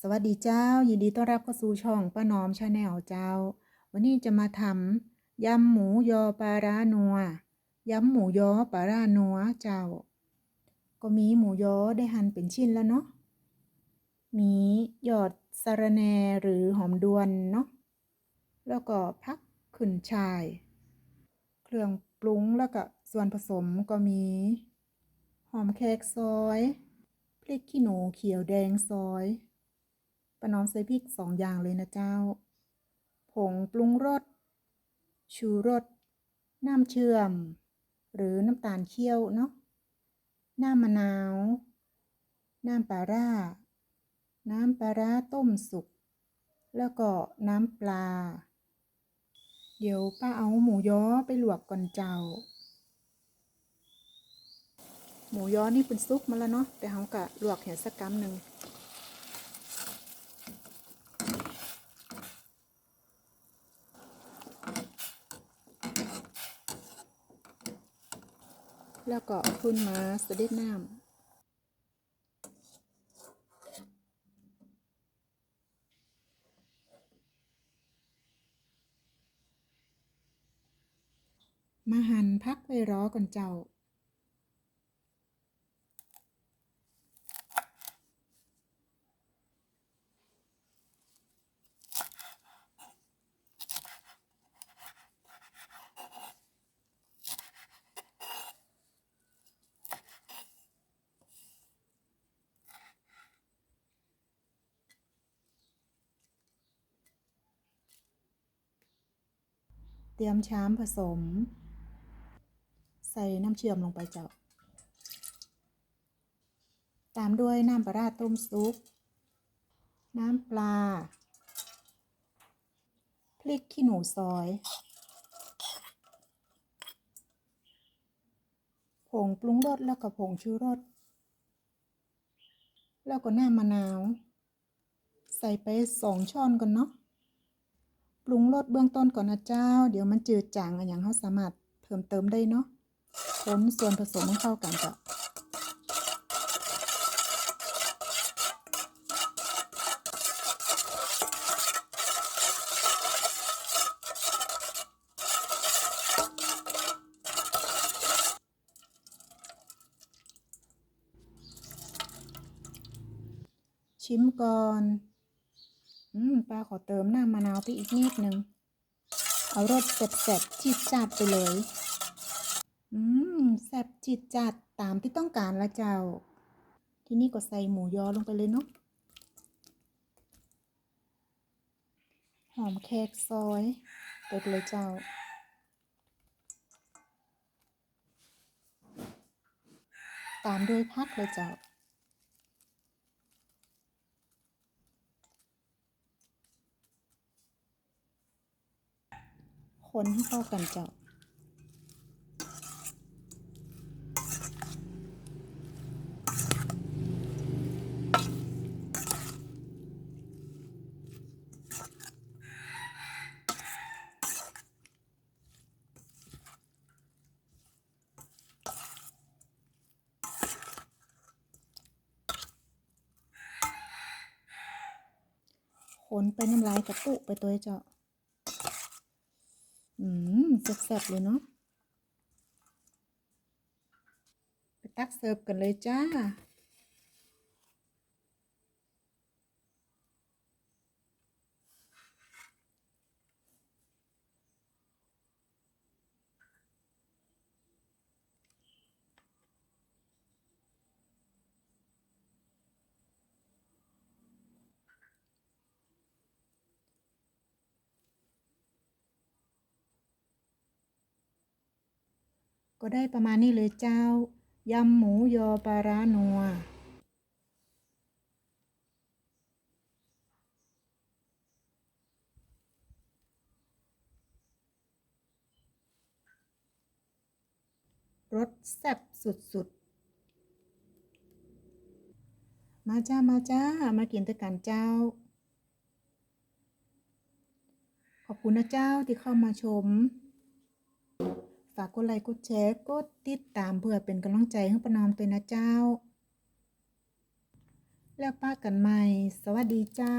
สวัสดีเจ้า ยินดีต้อนรับเข้าสู่ช่องป้าน้อมชาแนลเจ้า วันนี้จะมาทำยำหมูยอปลาร้านัวยำหมูยอปลาร้านัวเจ้า ก็มีหมูยอได้หั่นเป็นชิ้นแล้วเนาะมีหยอดสะระแหน่หรือหอมดวนเนาะแล้วก็พักขึ้นชาย เครื่องปรุงแล้วก็ส่วนผสมก็มี หอมแขกซอยพริกขี้หนูเขียวแดงซอย ป้าน้อมใส่พริกสองอย่างเลยนะเจ้า ผงปรุงรส ชูรส น้ำเชื่อม หรือน้ำตาลเคี่ยวเนาะ น้ำมะนาว น้ำปลาร่า น้ำปลาร้าต้มสุก แล้วก็น้ำปลา เดี๋ยวป้าเอาหมูย้อไปลวกก่อนเจ้า หมูย้อนี่เป็นซุปมาแล้วเนาะ แต่เขากะลวกเห็นสักกำหนึ่ง แล้วก็ขึ้นมาเด็ดน้ำมาหั่นพักไว้รอก่อนเจ้า เตรียมชามผสม ใส่น้ำเชื่อมลงไปเจ้า ตามด้วยน้ำปลาต้มซุป น้ำปลา พริกขี้หนูซอย ผงปรุงรสแล้วก็ผงชูรส แล้วก็น้ำมะนาว ใส่ไปสองช้อนก่อนเนาะ ปรุงรสเบื้องต้นก่อนนะเจ้า เดี๋ยวมันจืดจางอะอย่างเขาสามารถเพิ่มเติมได้เนาะคนส่วนผสมให้เข้ากันจ้ะชิมก่อน อืมป้าขอเติมน้ำมะนาวไปอีกนิดนึง เอารสแซ่บๆจีดจัดไปเลย อืมแซ่บจีดจัดตามที่ต้องการละเจ้า ทีนี้ก็ใส่หมูยอลงไปเลยเนาะ หอมแขกซอยไปเลยเจ้าตามด้วยพักเลยเจ้า คนให้เข้ากันเจ้าคนไปน้ำลายกระปุไปตัวเจ้า อืมแซ่บๆเลยเนาะไปตักเสิร์ฟกันเลยจ้า ก็ได้ประมาณนี้เลยเจ้า ยำหมูยอปลาร้านัวรสแซ่บสุดๆ มาจ้า มาจ้า มากินด้วยกันเจ้า ขอบคุณนะเจ้าที่เข้ามาชม ฝากกดไลค์กดแชร์กดติดตามเพื่อเป็นกำลังใจให้ประนอมตัวนะเจ้า แล้วป้ากันใหม่ สวัสดีเจ้า